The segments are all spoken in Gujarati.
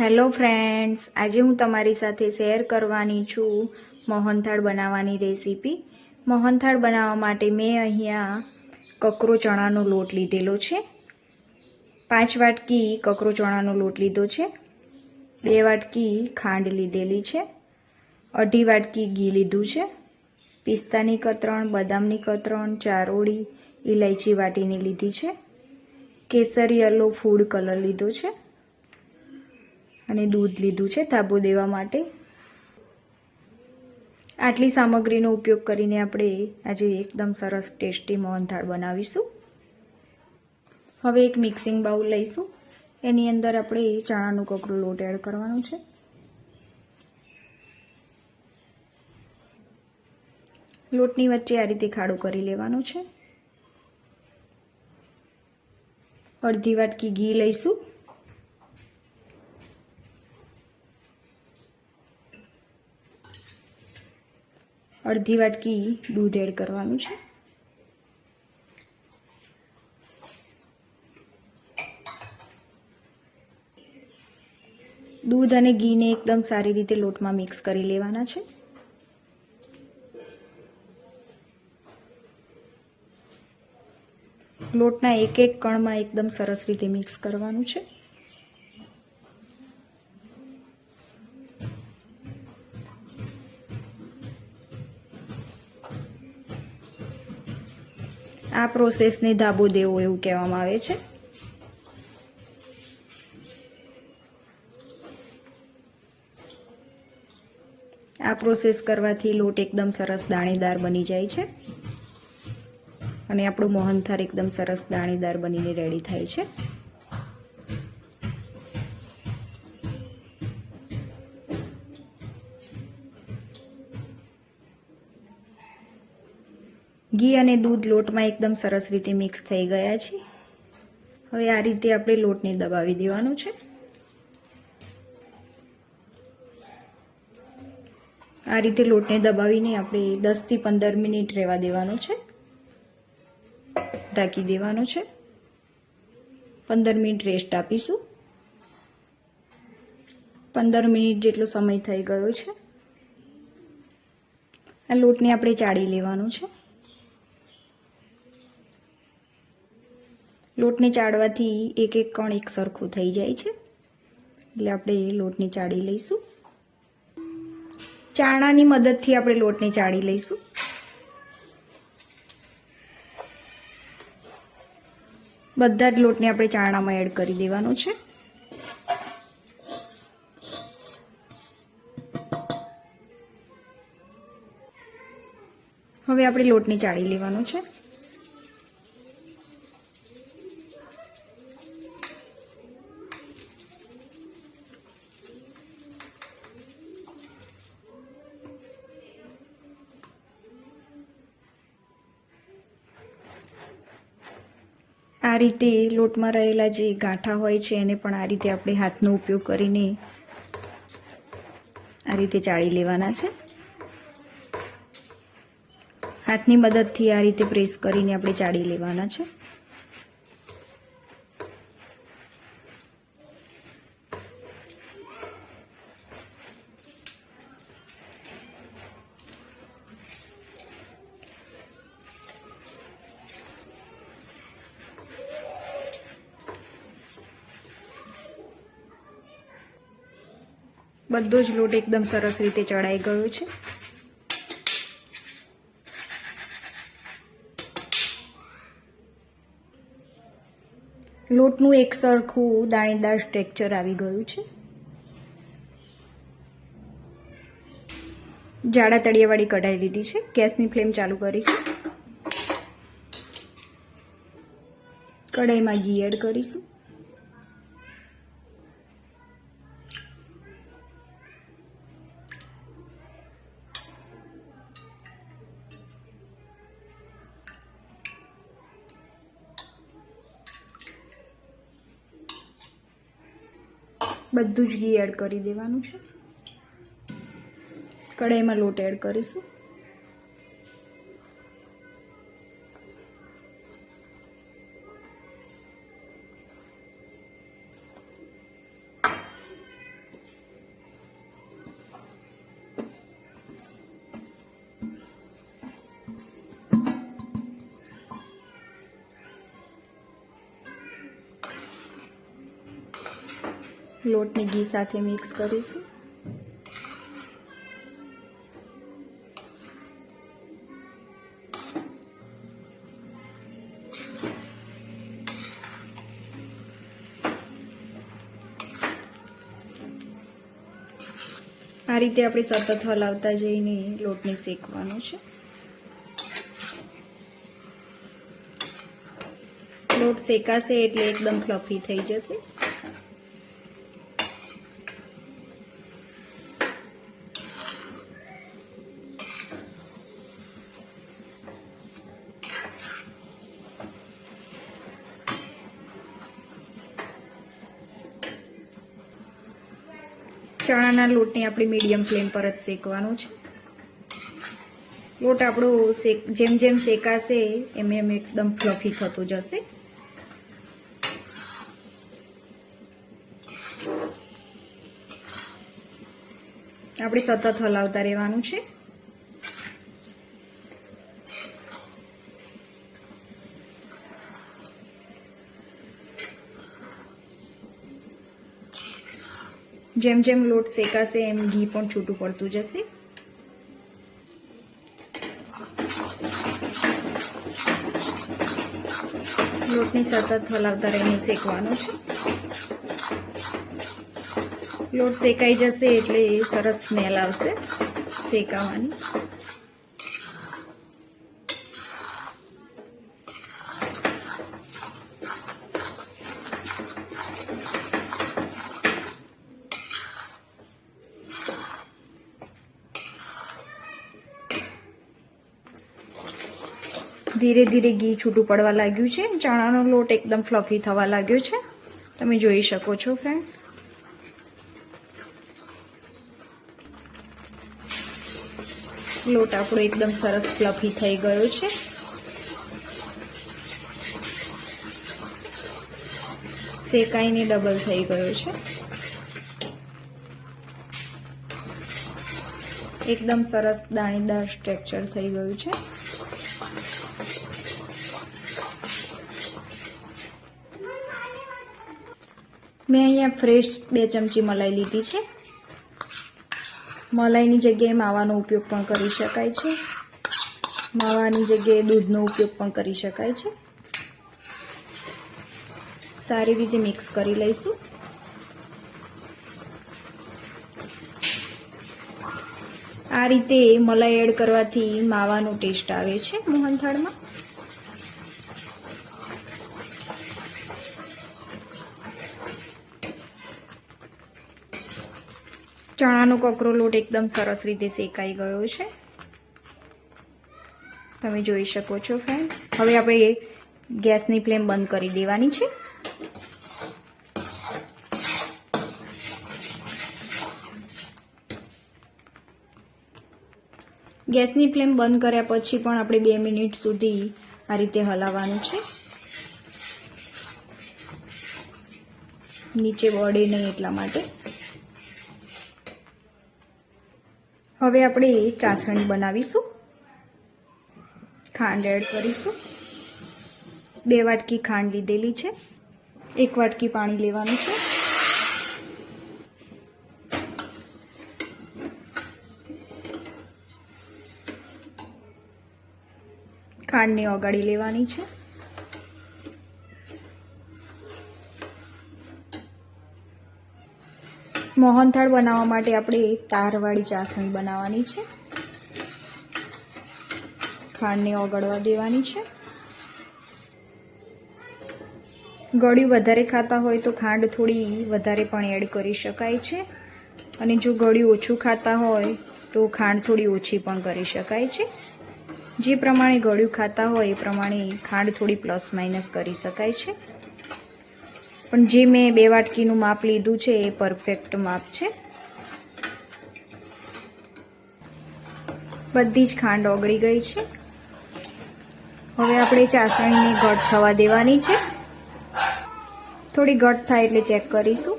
હેલો ફ્રેન્ડ્સ આજે હું તમારી સાથે શેર કરવાની છું મોહનથાળ બનાવવાની રેસીપી મોહનથાળ બનાવવા માટે મેં અહીંયા કકરો ચણાનો લોટ લીધેલો છે. પાંચ વાટકી કકરો ચણાનો લોટ લીધો છે. બે વાટકી ખાંડ લીધેલી છે. અઢી વાટકી ઘી લીધું છે. પિસ્તાની કતરણ, બદામની કતરણ, ચારોળી ઇલાયચી વાટીને લીધી છે. કેસરી યલો ફૂડ કલર લીધો છે. અને દૂધ લીધું છે થાબો દેવા માટે. આટલી સામગ્રીનો ઉપયોગ કરીને આપણે આજે એકદમ સરસ ટેસ્ટી મોહનથાળ બનાવીશું. હવે એક મિક્સિંગ બાઉલ લઈશું. એની અંદર આપણે ચણાનું કકરું લોટ એડ કરવાનું છે. લોટની વચ્ચે આ રીતે ખાડો કરી લેવાનો છે. અડધી વાટકી ઘી લઈશું. અડધી વાટકી દૂધ એડ કરવાનું છે. દૂધ અને ઘીને એકદમ સારી રીતે લોટમાં મિક્સ કરી લેવાના છે. લોટના એક એક કણમાં એકદમ સરસ રીતે મિક્સ કરવાનું છે. આ પ્રોસેસને ધાબો દેવો એવું કહેવામાં આવે છે. આ પ્રોસેસ કરવાથી લોટ એકદમ સરસ દાણેદાર બની જાય છે. અને આપણું મોહનથાર એકદમ સરસ દાણેદાર બનીને રેડી થાય છે. ઘી અને દૂધ લોટમાં એકદમ સરસ રીતે મિક્સ થઈ ગયા છે. હવે આ રીતે આપણે લોટને દબાવી દેવાનો છે. આ રીતે લોટને દબાવીને આપણે દસથી પંદર મિનિટ રહેવા દેવાનો છે. ઢાંકી દેવાનો છે. પંદર મિનિટ રેસ્ટ આપીશું. પંદર મિનિટ જેટલો સમય થઈ ગયો છે. આ લોટને આપણે ચાળી લેવાનો છે. લોટને ચાળવાથી એક એક કણ એક સરખું થઈ જાય છે. એટલે આપણે લોટને ચાળી લઈશું. ચાણાની મદદથી આપણે લોટને ચાળી લઈશું. બધા જ લોટને આપણે ચાણામાં એડ કરી દેવાનો છે. હવે આપણે લોટને ચાળી લેવાનો છે. આ રીતે લોટમાં રહેલા જે ગાંઠા હોય છે, એને પણ આ રીતે આપણે હાથનો ઉપયોગ કરીને આ રીતે ચાળી લેવાના છે. હાથની મદદથી આ રીતે પ્રેસ કરીને આપણે ચાળી લેવાના છે. બધો જ લોટ એકદમ સરસ રીતે ચડાઈ ગયો છે. લોટનું એક સરખું દાણેદાર સ્ટ્રેક્ચર આવી ગયું છે. જાડા તળિયાવાળી કઢાઈ લીધી છે. ગેસની ફ્લેમ ચાલુ કરીશું. કઢાઈમાં ઘી એડ કરીશું. બધું જ ઘી એડ કરી દેવાનું છે. કઢાઈમાં લોટ એડ કરીશું. લોટને ઘી સાથે મિક્સ કરીશું. આ રીતે આપણે સતત હલાવતા જઈને લોટને શેકવાનો છે. લોટ શેકાશે એટલે એકદમ ફ્લફી થઈ જશે. ચણાના લોટને આપણે મીડિયમ ફ્લેમ પર જ શેકવાનો છે. લોટ આપણો શેક, જેમ જેમ શેકાશે એમ એમ એકદમ ફ્લફી થતો જશે. આપણે સતત હલાવતા રહેવાનું છે. જેમ જેમ લોટ શેકાશે એમ ઘી પણ છૂટું પડતું જશે. લોટને સતત હલાવતા રહીને શેકવાનો છે. લોટ શેકાઈ જશે એટલે સરસ સ્મેલ આવશે શેકાવાની. ધીરે ધીરે ઘી છૂટું પડવા લાગ્યું છે. ચણાનો લોટ એકદમ ફ્લફી થવા લાગ્યો છે. તમે જોઈ શકો છો ફ્રેન્ડ્સ લોટ આપણો એકદમ સરસ ફ્લફી થઈ ગયો છે. શેકાઈને ડબલ થઈ ગયો છે. એકદમ સરસ દાણીદાર સ્ટ્રેક્ચર થઈ ગયું છે. મેં અહીંયા ફ્રેશ બે ચમચી મલાઈ લીધી છે. મલાઈની જગ્યાએ માવાનો ઉપયોગ પણ કરી શકાય છે. માવાની જગ્યાએ દૂધનો ઉપયોગ પણ કરી શકાય છે. સારી રીતે મિક્સ કરી લઈશું. આ રીતે મલાઈ એડ કરવાથી માવાનો ટેસ્ટ આવે છે મોહનથાળમાં. ચણાનો કકરો લોટ એકદમ સરસ રીતે શેકાઈ ગયો છે. તમે જોઈ શકો છો ફ્રેન્ડ હવે આપણે ગેસની ફ્લેમ બંધ કરી દેવાની છે. ગેસની ફ્લેમ બંધ કર્યા પછી પણ આપણે બે મિનિટ સુધી આ રીતે હલાવવાનું છે. નીચે વળે નહીં એટલા માટે. હવે આપણે ચાસણી બનાવીશું. ખાંડ એડ કરીશું. બે વાટકી ખાંડ લીધેલી છે. એક વાટકી પાણી લેવાનું છે. ખાંડને ઓગાળી લેવાની છે. મોહનથાળ બનાવવા માટે આપણે તારવાળી ચાસણી બનાવવાની છે. ખાંડને ઓગળવા દેવાની છે. ગળ્યું વધારે ખાતા હોય તો ખાંડ થોડી વધારે પણ એડ કરી શકાય છે. અને જો ગળ્યું ઓછું ખાતા હોય તો ખાંડ થોડી ઓછી પણ કરી શકાય છે. જે પ્રમાણે ગળ્યું ખાતા હોય એ પ્રમાણે ખાંડ થોડી પ્લસ માઇનસ કરી શકાય છે. પણ જે મેં બે વાટકીનું માપ લીધું છે, એ પરફેક્ટ માપ છે. બધી જ ખાંડ ઓગળી ગઈ છે. હવે આપણે ચાસણીને ઘટ થવા દેવાની છે. થોડી ઘટ થાય એટલે ચેક કરીશું.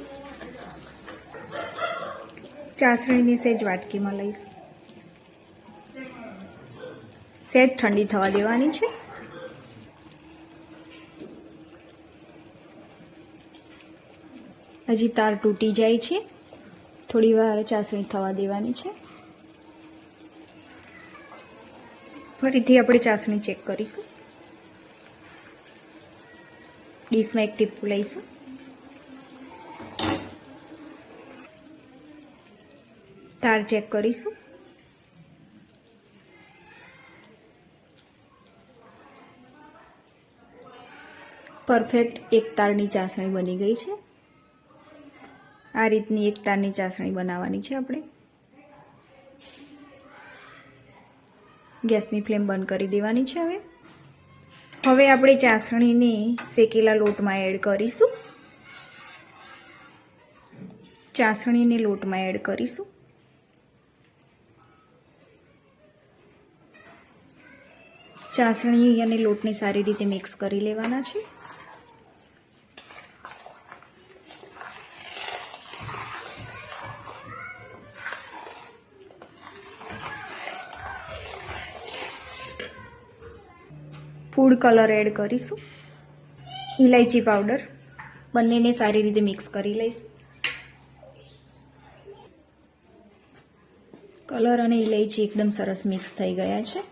ચાસણીને સેજ વાટકીમાં લઈશું. સેજ ઠંડી થવા દેવાની છે. હજી તાર તૂટી જાય છે. થોડી વાર ચાસણી થવા દેવાની છે. ફરીથી આપણે ચાસણી ચેક કરીશું. ડીશમાં એક ટીપું લઈશું. તાર ચેક કરીશું. પરફેક્ટ એક તારની ચાસણી બની ગઈ છે. આ રીતની એક તારની ચાસણી બનાવવાની છે આપણે. ગેસની ફ્લેમ બંધ કરી દેવાની છે હવે. હવે આપણે ચાસણીને શેકેલા લોટમાં એડ કરીશું. ચાસણીને લોટમાં એડ કરીશું. ચાસણી અને લોટને સારી રીતે મિક્સ કરી લેવાના છે. ફૂડ કલર એડ કરીશું. ઇલાયચી પાવડર બંનેને સારી રીતે મિક્સ કરી લઈશું. કલર અને ઇલાયચી એકદમ સરસ મિક્સ થઈ ગયા છે.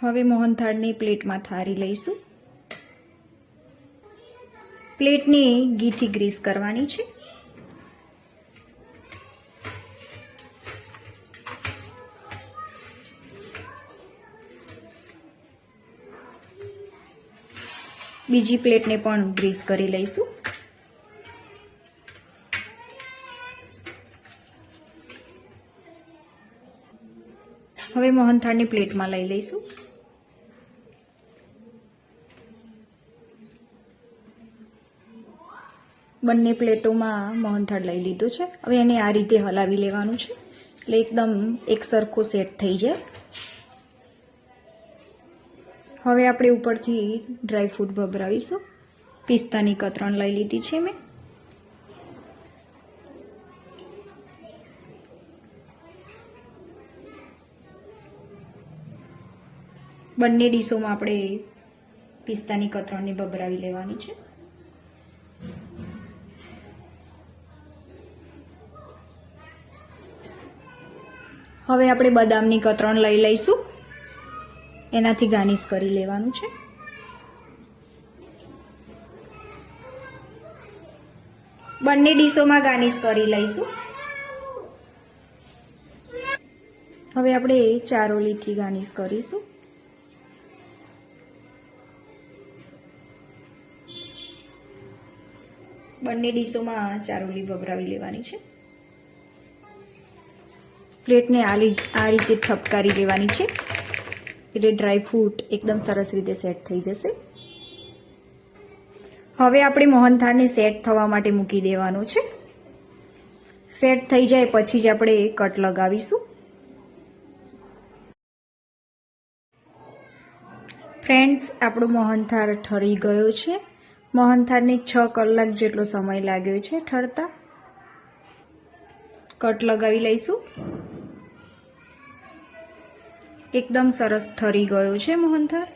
હવે મોહનથાળને પ્લેટમાં થારી લઈશું. પ્લેટને ઘીથી ગ્રીસ કરવાની છે. બીજી પ્લેટને પણ ગ્રીસ કરી લઈશું. હવે મોહનથાળની પ્લેટમાં લઈ લઈશું. બંને પ્લેટોમાં મોહનથાળ લઈ લીધું છે. હવે એને આ રીતે હલાવી લેવાનું છે. એટલે એકદમ એક સરખો સેટ થઈ જાય. હવે આપણે ઉપરથી ડ્રાય ફ્રૂટ ભભરાવીશું. પિસ્તાની કતરણ લઈ લીધી છે મેં. બંને ડીશોમાં આપણે પિસ્તાની કતરણને ભભરાવી લેવાની છે. હવે આપણે બદામની કતરણ લઈ લઈશું. એનાથી ગાર્નિશ કરી લેવાનું છે. બંને ડીશોમાં ગાર્નિશ કરી લઈશું. હવે આપણે ચારોલીથી ગાર્નિશ કરીશું. બંને ડીશોમાં ચારોલી વગરાવી લેવાની છે. પ્લેટને આ આ રીતે ઠપકારી દેવાની છે. એટલે ડ્રાયફ્રૂટ એકદમ સરસ રીતે સેટ થઈ જશે. હવે આપણે મોહનથાળને સેટ થવા માટે મૂકી દેવાનું છે. સેટ થઈ જાય પછી જ આપણે કટ લગાવીશું. ફ્રેન્ડ્સ આપણો મોહનથાળ ઠરી ગયો છે. મોહનથાળને છ કલાક જેટલો સમય લાગ્યો છે ઠરતા. કટ લગાવી લઈશું. એકદમ સરસ ઠરી ગયો છે મોહનથાળ.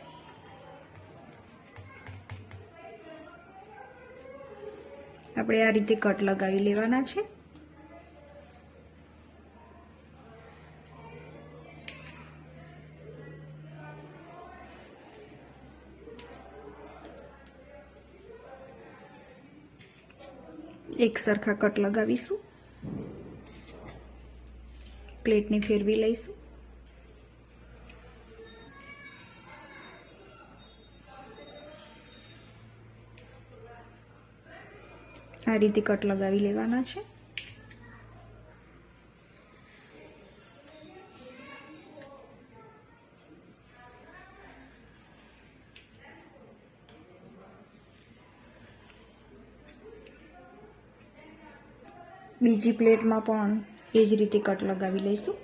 આપણે આ રીતે કટ લગાવી લેવાના છે. એક સરખા કટ લગાવીશું. પ્લેટને ફેરવી લઈશું. આ રીતે કટ લગાવી લેવાના છે. બીજી પ્લેટમાં પણ એ જ રીતે કટ લગાવી લઈશું.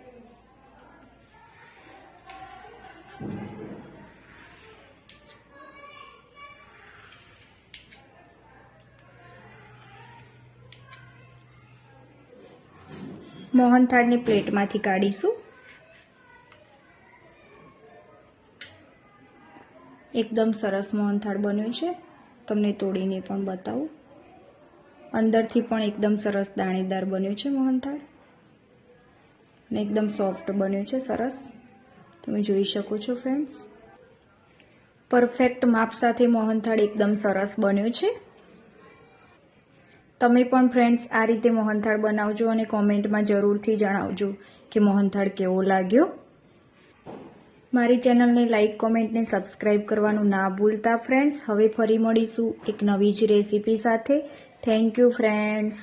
મોહનથાળની પ્લેટમાંથી કાઢીશું. એકદમ સરસ મોહનથાળ બન્યું છે. તમને તોડીને પણ બતાવું. અંદરથી પણ એકદમ સરસ દાણેદાર બન્યું છે મોહનથાળ. અને એકદમ સોફ્ટ બન્યું છે, સરસ. તમે જોઈ શકો છો ફ્રેન્ડ્સ પરફેક્ટ માપ સાથે મોહનથાળ એકદમ સરસ બન્યું છે. તમે પણ ફ્રેન્ડ્સ આ રીતે મોહનથાળ બનાવજો અને કોમેન્ટમાં જરૂરથી જણાવજો કે મોહનથાળ કેવો લાગ્યો. મારી ચેનલને લાઇક કોમેન્ટને સબસ્ક્રાઇબ કરવાનું ના ભૂલતા ફ્રેન્ડ્સ હવે ફરી મળીશું એક નવી જ રેસીપી સાથે. Thank you friends